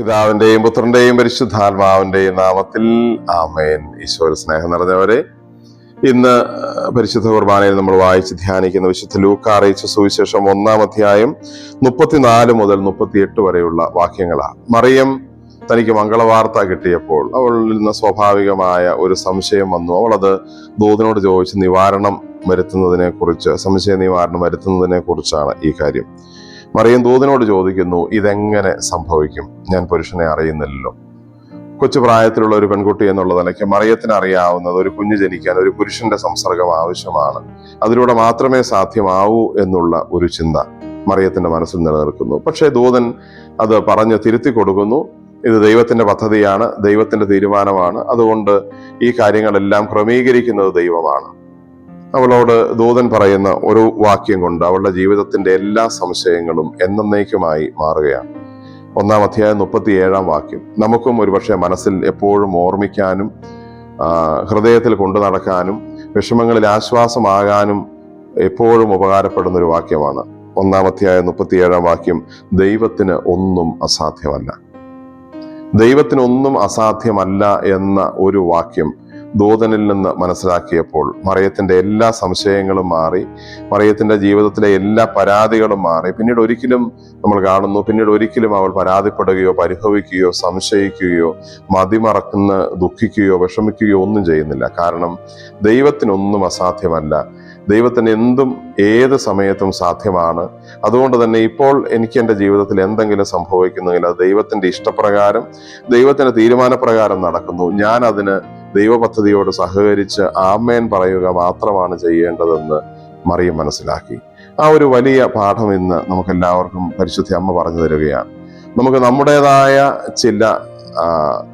പിതാവിന്റെയും പുത്രന്റെയും പരിശുദ്ധാത്മാവിന്റെയും നാമത്തിൽ ആമേൻ. ഈശോയുടെ സ്നേഹം നിറഞ്ഞവരെ ഇന്ന് പരിശുദ്ധ കുർബാനയിൽ നമ്മൾ വായിച്ച് ധ്യാനിക്കുന്ന വിശുദ്ധ ലൂക്ക അറിയിച്ച സുവിശേഷം ഒന്നാം അധ്യായം മുപ്പത്തിനാല് മുതൽ മുപ്പത്തിയെട്ട് വരെയുള്ള വാക്യങ്ങളാണ്. മറിയം തനിക്ക് മംഗളവാർത്ത കിട്ടിയപ്പോൾ അവളിൽ നിന്ന് സ്വാഭാവികമായ ഒരു സംശയം വന്നു. അവൾ അത് ദൂതനോട് ചോദിച്ച് നിവാരണം വരുത്തുന്നതിനെ കുറിച്ച് സംശയ നിവാരണം വരുത്തുന്നതിനെ കുറിച്ചാണ് ഈ കാര്യം. മറിയം ദൂതനോട് ചോദിക്കുന്നു ഇതെങ്ങനെ സംഭവിക്കും? ഞാൻ പുരുഷനെ അറിയുന്നില്ലല്ലോ. കൊച്ചു പ്രായത്തിലുള്ള ഒരു പെൺകുട്ടി എന്നുള്ള നിലയ്ക്ക് മറിയത്തിന് അറിയാവുന്നത് ഒരു കുഞ്ഞു ജനിക്കാൻ ഒരു പുരുഷന്റെ സംസർഗം ആവശ്യമാണ്. അതിലൂടെ മാത്രമേ സാധ്യമാവൂ എന്നുള്ള ഒരു ചിന്ത മറിയത്തിന്റെ മനസ്സിൽ നിലനിൽക്കുന്നു. പക്ഷേ ദൂതൻ അത് പറഞ്ഞ് തിരുത്തി കൊടുക്കുന്നു. ഇത് ദൈവത്തിന്റെ പദ്ധതിയാണ് ദൈവത്തിന്റെ തീരുമാനമാണ്. അതുകൊണ്ട് ഈ കാര്യങ്ങളെല്ലാം ക്രമീകരിക്കുന്നത് ദൈവമാണ്. അവളോട് ദൂതൻ പറയുന്ന ഒരു വാക്യം കൊണ്ട് അവളുടെ ജീവിതത്തിന്റെ എല്ലാ സംശയങ്ങളും എന്നേക്കുമായി മാറുകയാണ്. ഒന്നാം അധ്യായം മുപ്പത്തി ഏഴാം വാക്യം. നമുക്കും ഒരുപക്ഷെ മനസ്സിൽ എപ്പോഴും ഓർമ്മിക്കാനും ഹൃദയത്തിൽ കൊണ്ടു നടക്കാനും വിഷമങ്ങളിൽ ആശ്വാസമാകാനും എപ്പോഴും ഉപകാരപ്പെടുന്ന ഒരു വാക്യമാണ്. ഒന്നാം അധ്യായം മുപ്പത്തി ഏഴാം വാക്യം ദൈവത്തിന് ഒന്നും അസാധ്യമല്ല. ദൈവത്തിനൊന്നും അസാധ്യമല്ല എന്ന ഒരു വാക്യം ദൂതനിൽ നിന്ന് മനസ്സിലാക്കിയപ്പോൾ മറിയത്തിന്റെ എല്ലാ സംശയങ്ങളും മാറി മറിയത്തിന്റെ ജീവിതത്തിലെ എല്ലാ പരാതികളും മാറി. പിന്നീട് ഒരിക്കലും നമ്മൾ കാണുന്നു പിന്നീട് ഒരിക്കലും അവൾ പരാതിപ്പെടുകയോ പരിഭവിക്കുകയോ സംശയിക്കുകയോ മതിമറക്കുന്ന ദുഃഖിക്കുകയോ വിഷമിക്കുകയോ ഒന്നും ചെയ്യുന്നില്ല. കാരണം ദൈവത്തിനൊന്നും അസാധ്യമല്ല. ദൈവത്തിന് എന്തും ഏത് സമയത്തും സാധ്യമാണ്. അതുകൊണ്ട് തന്നെ ഇപ്പോൾ എനിക്ക് എന്റെ ജീവിതത്തിൽ എന്തെങ്കിലും സംഭവിക്കുന്നെങ്കിൽ അത് ദൈവത്തിന്റെ ഇഷ്ടപ്രകാരം ദൈവത്തിന്റെ തീരുമാനപ്രകാരം നടക്കുന്നു. ഞാൻ അതിന് ദൈവപദ്ധതിയോട് സഹകരിച്ച് ആമേൻ പറയുക മാത്രമാണ് ചെയ്യേണ്ടതെന്ന് മറിയം മനസ്സിലാക്കി. ആ ഒരു വലിയ പാഠം ഇന്ന് നമുക്ക് എല്ലാവർക്കും പരിശുദ്ധ അമ്മ പറഞ്ഞു തരികയാണ്. നമുക്ക് നമ്മുടേതായ ചില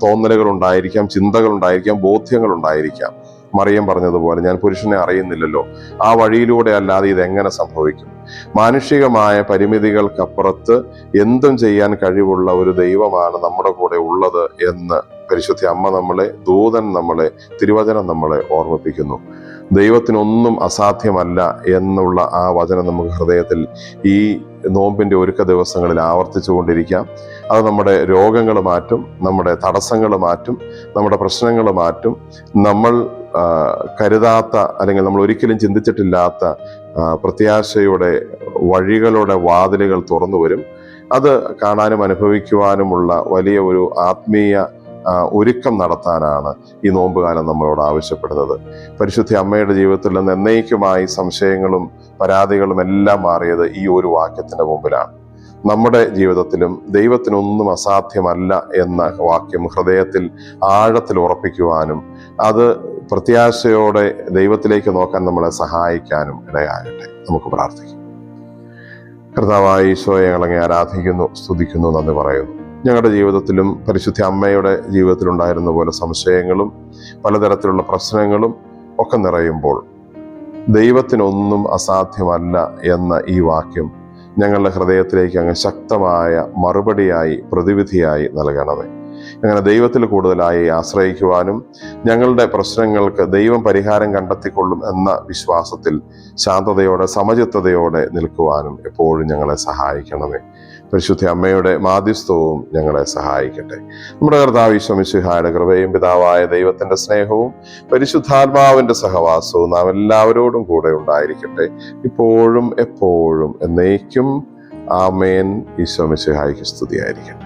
തോന്നലുകൾ ഉണ്ടായിരിക്കാം ചിന്തകൾ ഉണ്ടായിരിക്കാം ബോധ്യങ്ങൾ ഉണ്ടായിരിക്കാം മറിയം പറഞ്ഞതുപോലെ ഞാൻ പുരുഷനെ അറിയുന്നില്ലല്ലോ. ആ വഴിയിലൂടെ അല്ലാതെ ഇതെങ്ങനെ സംഭവിക്കും? മാനുഷികമായ പരിമിതികൾക്കപ്പുറത്ത് എന്തും ചെയ്യാൻ കഴിവുള്ള ഒരു ദൈവമാണ് നമ്മുടെ കൂടെ ഉള്ളത് എന്ന് പരിശുദ്ധ അമ്മ നമ്മളെ ദൂതൻ നമ്മളെ തിരുവചനം നമ്മളെ ഓർമ്മിപ്പിക്കുന്നു. ദൈവത്തിനൊന്നും അസാധ്യമല്ല എന്നുള്ള ആ വചനം നമുക്ക് ഹൃദയത്തിൽ ഈ നോമ്പിന്റെ ഒരുക്ക ദിവസങ്ങളിൽ ആവർത്തിച്ചു കൊണ്ടിരിക്കാം. അത് നമ്മുടെ രോഗങ്ങൾ മാറ്റും നമ്മുടെ തടസ്സങ്ങൾ മാറ്റും നമ്മുടെ പ്രശ്നങ്ങൾ മാറ്റും. നമ്മൾ കരുതാത്ത അല്ലെങ്കിൽ നമ്മൾ ഒരിക്കലും ചിന്തിച്ചിട്ടില്ലാത്ത പ്രത്യാശയുടെ വഴികളുടെ വാതിലുകൾ തുറന്നു വരും. അത് കാണാനും അനുഭവിക്കുവാനുമുള്ള വലിയ ഒരു ആത്മീയ ഒരുക്കം നടത്താനാണ് ഈ നോമ്പുകാലം നമ്മളോട് ആവശ്യപ്പെടുന്നത്. പരിശുദ്ധ അമ്മയുടെ ജീവിതത്തിൽ നിന്ന് എന്നേക്കുമായി സംശയങ്ങളും പരാതികളും എല്ലാം മാറിയത് ഈ ഒരു വാക്യത്തിന്റെ മുമ്പിലാണ്. നമ്മുടെ ജീവിതത്തിലും ദൈവത്തിനൊന്നും അസാധ്യമല്ല എന്ന വാക്യം ഹൃദയത്തിൽ ആഴത്തിൽ ഉറപ്പിക്കുവാനും അത് പ്രത്യാശയോടെ ദൈവത്തിലേക്ക് നോക്കാൻ നമ്മളെ സഹായിക്കാനും ഇടയാകട്ടെ. നമുക്ക് പ്രാർത്ഥിക്കാം. കർത്താവായ ഈശോയെ ഞങ്ങളങ്ങെ ആരാധിക്കുന്നു സ്തുതിക്കുന്നു നന്ദി പറയുന്നു. ഞങ്ങളുടെ ജീവിതത്തിലും പരിശുദ്ധ അമ്മയുടെ ജീവിതത്തിലുണ്ടായിരുന്ന പോലെ സംശയങ്ങളും പലതരത്തിലുള്ള പ്രശ്നങ്ങളും ഒക്കെ നിറയുമ്പോൾ ദൈവത്തിനൊന്നും അസാധ്യമല്ല എന്ന ഈ വാക്യം ഞങ്ങളുടെ ഹൃദയത്തിലേക്ക് അങ്ങ് ശക്തമായ മറുപടിയായി പ്രതിവിധിയായി നൽകണമേ. അങ്ങനെ ദൈവത്തിൽ കൂടുതലായി ആശ്രയിക്കുവാനും ഞങ്ങളുടെ പ്രശ്നങ്ങൾക്ക് ദൈവം പരിഹാരം കണ്ടെത്തിക്കൊള്ളും എന്ന വിശ്വാസത്തിൽ ശാന്തതയോടെ സമചിത്തതയോടെ നിൽക്കുവാനും എപ്പോഴും ഞങ്ങളെ സഹായിക്കണമേ. പരിശുദ്ധ അമ്മയുടെ മാധ്യസ്ഥവും ഞങ്ങളെ സഹായിക്കട്ടെ. നമ്മുടെ കർത്താവ് ഈശ്വമിശിഹായുടെ കൃപയും പിതാവായ ദൈവത്തിന്റെ സ്നേഹവും പരിശുദ്ധാത്മാവിന്റെ സഹവാസവും നാം എല്ലാവരോടും കൂടെ ഉണ്ടായിരിക്കട്ടെ. ഇപ്പോഴും എപ്പോഴും എന്നേക്കും ആമേൻ. ഈശ്വമിശിഹായിക്ക് സ്തുതിയായിരിക്കട്ടെ.